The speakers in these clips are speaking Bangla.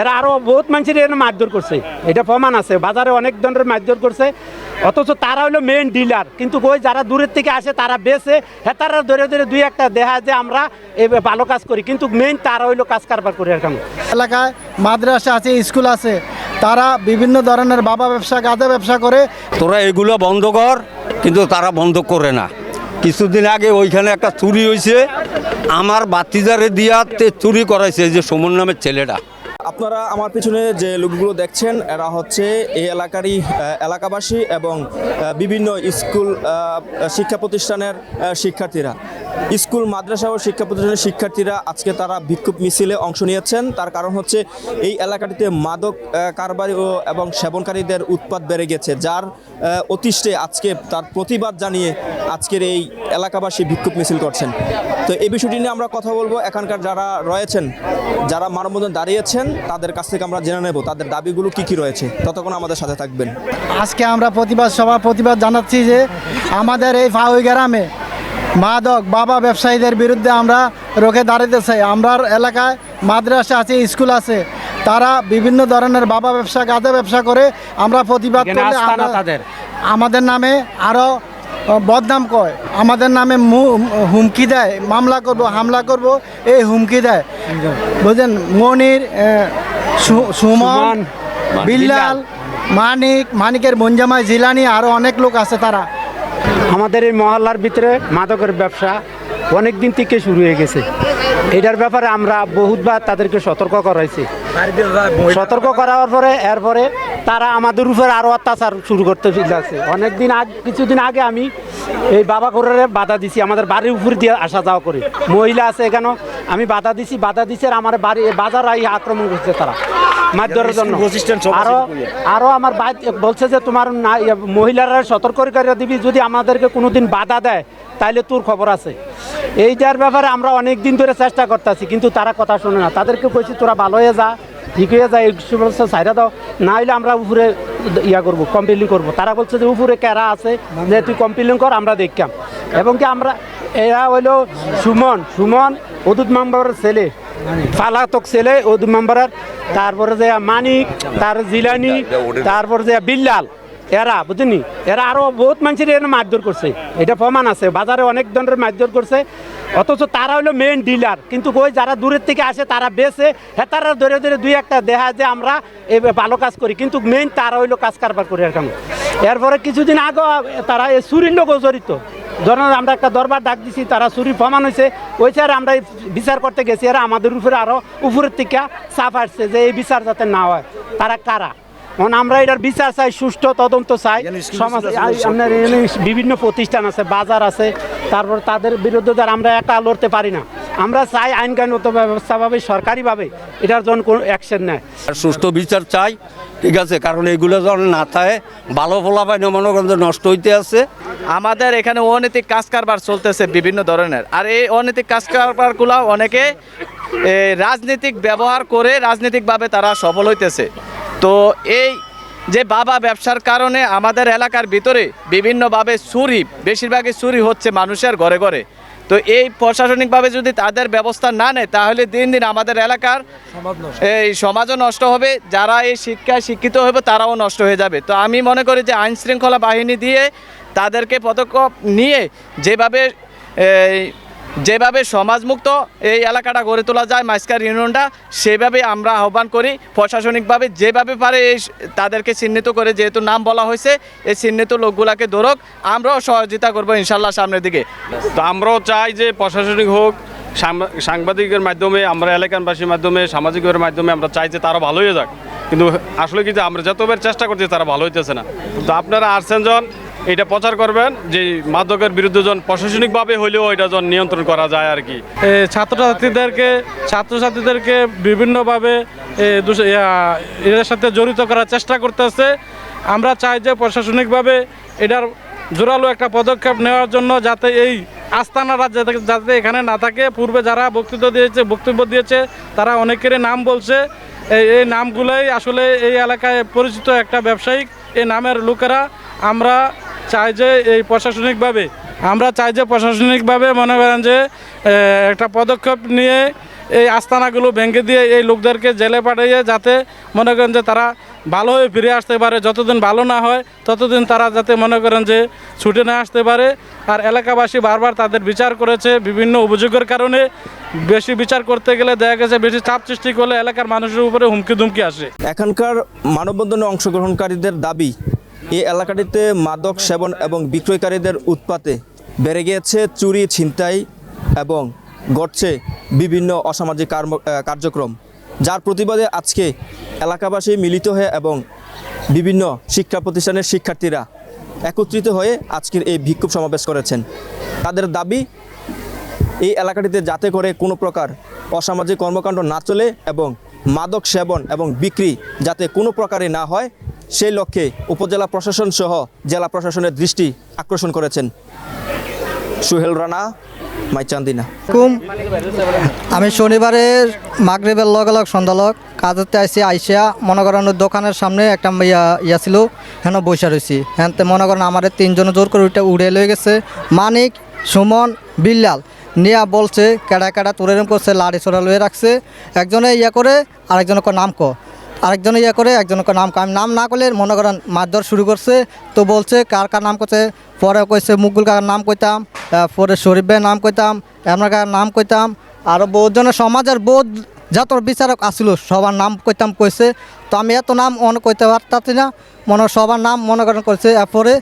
এরা আরও বহুত মানুষের এর মারধর করছে। এটা প্রমাণ আছে। বাজারে অনেক ধরনের মারধর করছে। অথচ তারা হলো মেইন ডিলার কিন্তু ওই যারা দূরের থেকে আসে তারা বেছে হ্যাঁ তারা ধরে ধরে দুই একটা দেখা যে আমরা এই ভালো কাজ করি। কিন্তু মেইন তারা হইল কাজ কারবার করে এরকম এলাকায় মাদ্রাসা আছে স্কুল আছে। তারা বিভিন্ন ধরনের বাবা ব্যবসা গাঁদা ব্যবসা করে। তোরা এগুলো বন্ধ কর কিন্তু তারা বন্ধ করে না। কিছুদিন আগে ওইখানে একটা চুরি হয়েছে আমার বাতিজারে দিয়া তে চুরি করাইছে যে সমন নামের ছেলেটা। আপনারা আমার পিছনে যে লোকগুলো দেখছেন, এরা হচ্ছে এই এলাকারই এলাকাবাসী এবং বিভিন্ন স্কুল শিক্ষা প্রতিষ্ঠানের শিক্ষার্থীরা। স্কুল, মাদ্রাসা ও শিক্ষা প্রতিষ্ঠানের শিক্ষার্থীরা আজকে তারা বিক্ষোভ মিছিলে অংশ নিয়েছেন। তার কারণ হচ্ছে এই এলাকাটিতে মাদক কারবারি ও, এবং সেবনকারীদের উৎপাত বেড়ে গেছে, যার অতিষ্ঠে আজকে তার প্রতিবাদ জানিয়ে আজকের এই এলাকাবাসী বিক্ষোভ মিছিল করছেন। তো এই বিষয়টি নিয়ে আমরা কথা বলব। এখানকার যারা রয়েছেন, যারা মানববন্ধন দাঁড়িয়েছেন তাদের কাছ থেকে আমরা জেনে নেব তাদের দাবিগুলো কি কি রয়েছে। ততক্ষণ আমাদের সাথে থাকবেন। আজকে আমরা প্রতিবাদ সভা প্রতিবাদ জানাচ্ছি যে আমাদের এই ফাউই গ্রামে মাদক বাবা ব্যবসায়ীদের বিরুদ্ধে আমরা রোখে দাঁড়াতে চাই। আমরা এলাকায় মাদ্রাসা আছে স্কুল আছে তারা বিভিন্ন ধরনের বাবা ব্যবসা গাঁদা ব্যবসা করে আমরা প্রতিবাদ করলে আমরা- তাদের। আমাদের নামে আরও বদনাম কয়। আমাদের নামে হুমকি দেয় মামলা করব হামলা করব এই হুমকি দেয়। বুঝলেন? মনির সুমন সুমন, বিল্লাল মানিক মানিকের বঞ্জামাই জিলানি আরও অনেক লোক আছে তারা। আমাদের এই মহল্লার ভিতরে মাদকের ব্যবসা অনেক দিন থেকে শুরু হয়ে গেছে। এটার ব্যাপারে আমরা বহুতবার তাদেরকে সতর্ক করাইছি। সতর্ক করার পরে এরপরে তারা আমাদের উপরে আরও অত্যাচার শুরু করতে লাগছে অনেক দিন আগ কিছুদিন আগে আমি এই বাবা করে বাধা দিছি আমাদের বাড়ির উপর দিয়ে আসা যাওয়া করে। মহিলা আছে এখানে আমি বাধা দিছি বাধা দিছি আর আমার বাড়ি বাজার আই আক্রমণ করছে তারা। মারধরের জন্য। আরও আরও আমার বলছে যে তোমার না ইয়ে, মহিলারা সতর্ক করে দিবি যদি আমাদেরকে কোনোদিন বাধা দেয় তাইলে তোর খবর আছে। এইটার ব্যাপারে আমরা অনেক দিন ধরে চেষ্টা করতেছি, কিন্তু তারা কথা শোনে না। তাদেরকে কইছি, তোরা ভালো হয়ে যা, ঠিক হয়ে যায় এই সাইডা দাও। না হলে আমরা উপরে ইয়া করব কমপ্লেন করব। তারা বলছে যে, উপরে ক্যারা আছে, যে তুই কমপ্লেন কর, আমরা দেখতাম। এবং কি আমরা, এরা হইল সুমন সুমন, অদুত মেম্বারের ছেলে, ফালাতক ছেলে, অদুত মেম্বারের তারপরে যে মানিক, তার জিলানি, তারপরে যে বিল্লাল। এরা, বুঝলি? এরা আরও বহুত মানুষের এর মারধর করছে। এটা প্রমাণ আছে। বাজারে অনেক ধরনের মারধর করছে। অথচ তারা হলো মেইন ডিলার কিন্তু ওই যারা দূরের থেকে আসে, তারা বেছে হ্যাঁ তারা ধরে ধরে দুই একটা দেখা যে আমরা এই ভালো কাজ করি। কিন্তু মেইন তারা হইল কাজ কারবার করে এরকম। এরপরে কিছুদিন আগে তারা এই চুরির লোকও জড়িত। ধরেন আমরা একটা দরবার ডাক দিছি, তারা চুরি প্রমাণ হয়েছে ওই স্যার, আমরা বিচার করতে গেছি। আর আমাদের উপরে আরও উপরের থেকে চাপ আসছে যে এই বিচার যাতে না হয়। তারা কারা? এখন আমরা এটার বিচার চাই সুষ্ঠু তদন্ত চাই। সমাজ আপনার বিভিন্ন প্রতিষ্ঠান আছে বাজার আছে তারপর তাদের বিরুদ্ধে যারা আমরা একা লড়তে পারি না। আমরা চাই আইনগত ব্যবস্থাভাবে সরকারিভাবে এটার জন্য কোনো অ্যাকশন নেয়। আর সুষ্ঠু বিচার চাই ঠিক আছে কারণ এগুলো যখন না থাকে ভালো ফলাফল মনে করেন নষ্ট হইতে আছে। আমাদের এখানে অনৈতিক কাজ কারবার চলতেছে বিভিন্ন ধরনের। আর এই অনৈতিক কাজ কারবারগুলো অনেকে রাজনীতিক ব্যবহার করে রাজনৈতিকভাবে তারা সফল হইতেছে। তো এই যে বাবা ব্যবসার কারণে আমাদের এলাকার ভিতরে বিভিন্নভাবে চুরি বেশিরভাগই চুরি হচ্ছে মানুষের ঘরে ঘরে। তো এই প্রশাসনিকভাবে যদি তাদের ব্যবস্থা না নেয় তাহলে দিন দিন আমাদের এলাকার এই সমাজও নষ্ট হবে যারা এই শিক্ষায় শিক্ষিত হবে তারাও নষ্ট হয়ে যাবে। তো আমি মনে করি যে আইন শৃঙ্খলা বাহিনী দিয়ে তাদেরকে পদক্ষেপ নিয়ে যেভাবে যেভাবে সমাজমুক্ত এই এলাকাটা গড়ে তোলা যায় মাইস্কার ইউনিয়নটা, সেভাবে আমরা আহ্বান করি প্রশাসনিকভাবে। যেভাবে পারে এই তাদেরকে চিহ্নিত করে যেহেতু নাম বলা হয়েছে, এই চিহ্নিত লোকগুলাকে ধরক, আমরাও সহযোগিতা করব ইনশাল্লাহ সামনের দিকে। তো আমরাও চাই যে প্রশাসনিক হোক সাংবাদিকের মাধ্যমে, আমরা এলাকানবাসীর মাধ্যমে, সামাজিকের মাধ্যমে আমরা চাই যে তারা ভালো হয়ে যাক। কিন্তু আসলে কি যে আমরা যতবার চেষ্টা করছি তারা ভালো হইতেছে না। তো আপনারা আসছেন জন এটা প্রচার করবেন, যে মাদকের বিরুদ্ধে জন প্রশাসনিকভাবে হলেও এটা জন নিয়ন্ত্রণ করা যায় আর কি। ছাত্রছাত্রীদেরকে ছাত্রছাত্রীদেরকে বিভিন্নভাবে এদের সাথে জড়িত করার চেষ্টা করতেছে। আমরা চাই যে প্রশাসনিকভাবে এটার জোরালো একটা পদক্ষেপ নেওয়ার জন্য যাতে এই আস্তানারা যাতে যাতে এখানে না থাকে। পূর্বে যারা বক্তৃতা দিয়েছে, বক্তব্য দিয়েছে, তারা অনেকেরই নাম বলছে। এই এই নামগুলোই আসলে এই এলাকায় পরিচিত একটা ব্যবসায়িক, এই নামের লোকেরা আমরা চাই যে এই প্রশাসনিকভাবে, আমরা চাই যে প্রশাসনিকভাবে মনে করেন যে একটা পদক্ষেপ নিয়ে এই আস্তানাগুলো ভেঙে দিয়ে এই লোকদেরকে জেলে পাঠিয়ে যাতে মনে করেন যে তারা ভালো হয়ে ফিরে আসতে পারে, যতদিন ভালো না হয় ততদিন তারা যাতে মনে করেন যে ছুটে না আসতে পারে। আর এলাকাবাসী বারবার তাদের বিচার করেছে বিভিন্ন অভিযোগের কারণে। বেশি বিচার করতে গেলে দেখা গেছে বেশি চাপ সৃষ্টি করলে এলাকার মানুষের উপরে হুমকি ধুমকি আসে। এখানকার মানববন্ধনে অংশগ্রহণকারীদের দাবি এই এলাকাটিতে মাদক সেবন এবং বিক্রয়কারীদের উৎপাতে বেড়ে গিয়েছে চুরি, ছিনতাই এবং ঘটছে বিভিন্ন অসামাজিক কার্যক্রম। যার প্রতিবাদে আজকে এলাকাবাসী মিলিত হয়ে এবং বিভিন্ন শিক্ষা প্রতিষ্ঠানের শিক্ষার্থীরা একত্রিত হয়ে আজকের এই বিক্ষোভ সমাবেশ করেছেন। তাদের দাবি, এই এলাকাটিতে যাতে করে কোনো প্রকার অসামাজিক কর্মকাণ্ড না চলে এবং মাদক সেবন এবং বিক্রি যাতে কোনো প্রকারে না হয় সেই লক্ষ্যে উপজেলা প্রশাসন সহ জেলা প্রশাসনের দৃষ্টি আকর্ষণ করেছেন। সুহেল রানা, মাইচান্দিনা। আমি শনিবারের মাগরিবের লগে লগ সন্ধ্যালক কাজতে আইসি আইসিয়া মনে করেন দোকানের সামনে একটা ইয়া ইয়া ছিল, হেন বৈশা রয়েছি হ্যাঁ মনে করেন আমার তিনজনে জোর করে উঠে উড়ে লয়ে গেছে। মানিক, সুমন, বিল্লাল নিয়া বলছে, কেডা কেডা তোর করছে, লাড়ি ছোড়া লয়ে রাখছে। একজনে ইয়া করে, আরেকজনে কয় নাম ক আরেকজনে ইয়ে করে, একজনে কয় নাম। আমি নাম না করলে মনে করেন মারধর শুরু করছে। তো বলছে, কার কার নাম করছে? পরে কইছে, মুকুল কাকার নাম কইতাম পরে শরীফ ভাইয়ের নাম কইতাম, এমন কাকার নাম কইতাম। আরও বহুত জনের সমাজের বহুত যত বিচারক আসিল, সবার নাম কইতাম কইছে। তো আমি এত নাম মনে কইতে পারতাছি না। মনে সবার নাম মনে করেন করছে এরপরে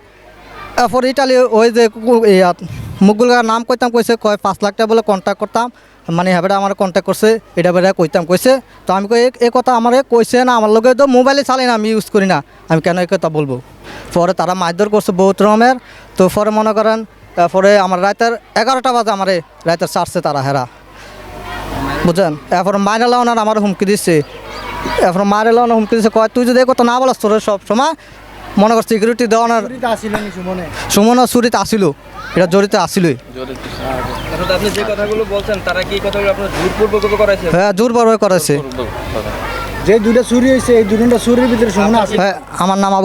এরপরে ইটালি ওই যে ইয়াত নাম কইতাম কইছে কয়, পাঁচ লাখ টাকা বলে কন্ট্যাক্ট করতাম। মানে হেবেটা আমার কন্ট্যাক্ট করছে এটা বেড়ে কইতাম কইছে তো আমি কই এ- এ কথা আমার কইছে না আমার লগে তো মোবাইলে চালাই না, আমি ইউজ করি না। আমি কেন এই কথা বলব? পরে তারা মারধর করছে বহুত রকমের তো পরে মনে করেন তারপরে আমার রাতের এগারোটা বাজে আমার রাতের ছাড়ছে তারা হেরা বুঝছেন এরপর মায়ের লাউনার আমার হুমকি দিচ্ছে এরপর মায়ের লাউনার হুমকি দিচ্ছে কয়, তুই যদি এই কথা না বলাস তোর সব সময় মনে কর সিকিউরিটি দেওয়ানোর সুমন? চুরিতে আসিল। এটা জড়িত আসিলই। আপনি যে কথাগুলো বলছেন তারা কি কথাগুলো আপনার জোরপূর্বক করাইছে? হ্যাঁ যে দুইটা চুরি হয়েছে এই দুটা চুরির ভিতরে সুমন আছে হ্যাঁ আমার নাম